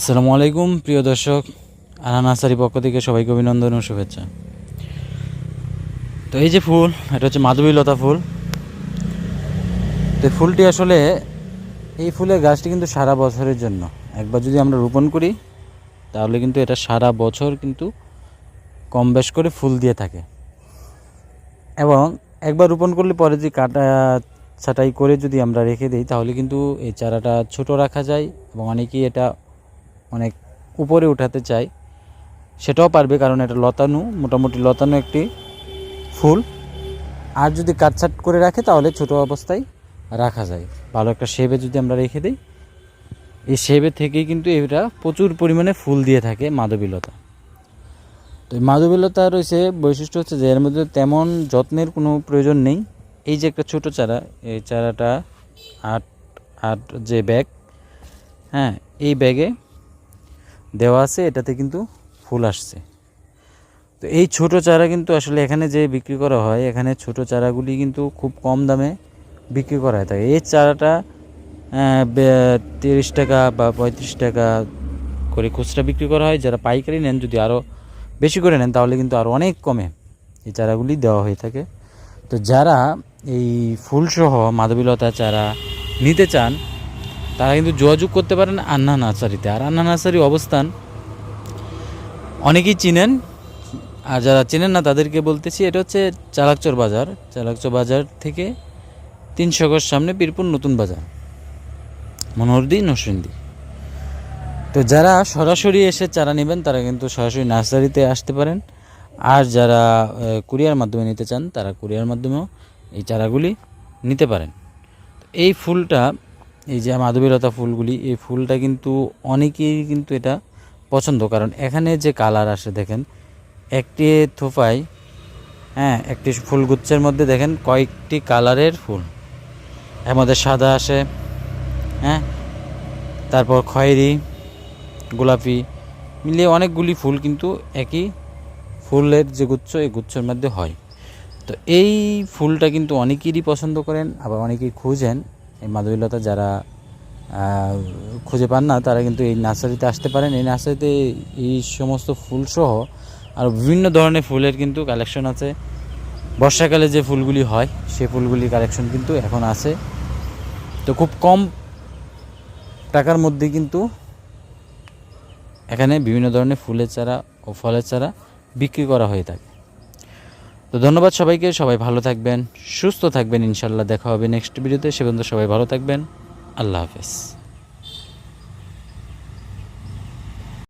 আসসালামু আলাইকুম, প্রিয় দর্শক আনা নার্সারি পক্ষ থেকে সবাইকে অভিনন্দন ও শুভেচ্ছা। তো এই যে ফুল, এটা হচ্ছে মাধবী লতা ফুল। তো ফুলটি আসলে, এই ফুলের গাছটি কিন্তু সারা বছরের জন্য। একবার যদি আমরা রোপণ করি, তাহলে কিন্তু এটা সারা বছর কিন্তু কম বেশ করে ফুল দিয়ে থাকে। এবং একবার রোপণ করলে পরে যদি কাটা, ছাটাই করে যদি আমরা রেখে দিই, তাহলে কিন্তু এই চারাটা ছোট রাখা যায় এবং অনেকেই এটা অনেক উপরে উঠাতে চায় সেটাও পারবে কারণ এটা লতানো, মোটামুটি লতানো একটি ফুল। আর যদি কাটছাট করে রাখে তাহলে ছোট অবস্থায় রাখা যায়। ভালো একটা শেপে যদি আমরা রেখে দিই, এই শেপে থেকেই কিন্তু এটা প্রচুর পরিমাণে ফুল দিয়ে থাকে মাধবীলতা তো এই মাধবীলতা রয়েছে বৈশিষ্ট্য হচ্ছে যে এর মধ্যে তেমন যত্নের কোনো প্রয়োজন নেই। এই যে একটা ছোট চারা, এই চারাটা আট আট যে ব্যাগ হ্যাঁ এই ব্যাগে দেওয়া আছে, এটাতে কিন্তু ফুল আসছে। তো এই ছোট চারা কিন্তু আসলে এখানে যে বিক্রি করা হয়, এখানে ছোট চারাগুলি কিন্তু খুব কম দামে বিক্রি করা হয়। থাকে এই চারাটা তিরিশ টাকা বা পঁয়ত্রিশ টাকা করে খুচরা বিক্রি করা হয়। যারা পাইকারি নেন, যদি আরও বেশি করে নেন, তাহলে কিন্তু আরও অনেক কমে এই চারাগুলি দেওয়া হয়ে থাকে। তো যারা এই ফুলসহ মাধবীলতা চারা নিতে চান তারা কিন্তু যোগাযোগ করতে পারেন আন্না নার্সারিতে। আর আন্না নার্সারি অবস্থান অনেকেই চিনেন, আর যারা চেনেন না তাদেরকে বলতেছি, এটা হচ্ছে চালাকচর বাজার। চালাকচর বাজার থেকে তিনশো গজ সামনে বীরপুর নতুন বাজার। মনোহরদি নসরিন্দি তো যারা সরাসরি এসে চারা নেবেন, তারা কিন্তু সরাসরি নার্সারিতে আসতে পারেন। আর যারা কুরিয়ার মাধ্যমে নিতে চান, তারা কুরিয়ার মাধ্যমেও এই চারাগুলি নিতে পারেন। এই ফুলটা এই যে মাধবীলতা ফুলগুলি, এই ফুলটা কিন্তু অনেকেই কিন্তু এটা পছন্দ। কারণ এখানে যে কালার আসে দেখেন, একটি থোপায় হ্যাঁ একটি ফুলগুচ্ছের মধ্যে দেখেন কয়েকটি কালারের ফুল। এর মধ্যে সাদা আসে হ্যাঁ তারপর খয়েরি, গোলাপি, মিলিয়ে অনেকগুলি ফুল কিন্তু একই ফুলের যে গুচ্ছ, এই গুচ্ছের মধ্যে হয়। তো এই ফুলটা কিন্তু অনেকেরই পছন্দ করেন, আবার অনেকেই খুঁজেন। এই মাধবীলতা যারা খুঁজে পান না, তারা কিন্তু এই নার্সারিতে আসতে পারেন। এই নার্সারিতে এই সমস্ত ফুলসহ আর বিভিন্ন ধরনের ফুলের কিন্তু কালেকশন আছে। বর্ষাকালে যে ফুলগুলি হয় সেই ফুলগুলির কালেকশন কিন্তু এখন আছে। তো খুব কম টাকার মধ্যে কিন্তু এখানে বিভিন্ন ধরনের ফুলের চারা ও ফলের চারা বিক্রি করা হয়ে থাকে। তো ধন্যবাদ সবাইকে, সবাই ভালো থাকবেন, সুস্থ থাকবেন, ইনশাল্লাহ দেখা হবে নেক্সট ভিডিওতে। সে সবাই ভালো থাকবেন। আল্লাহ হাফেজ।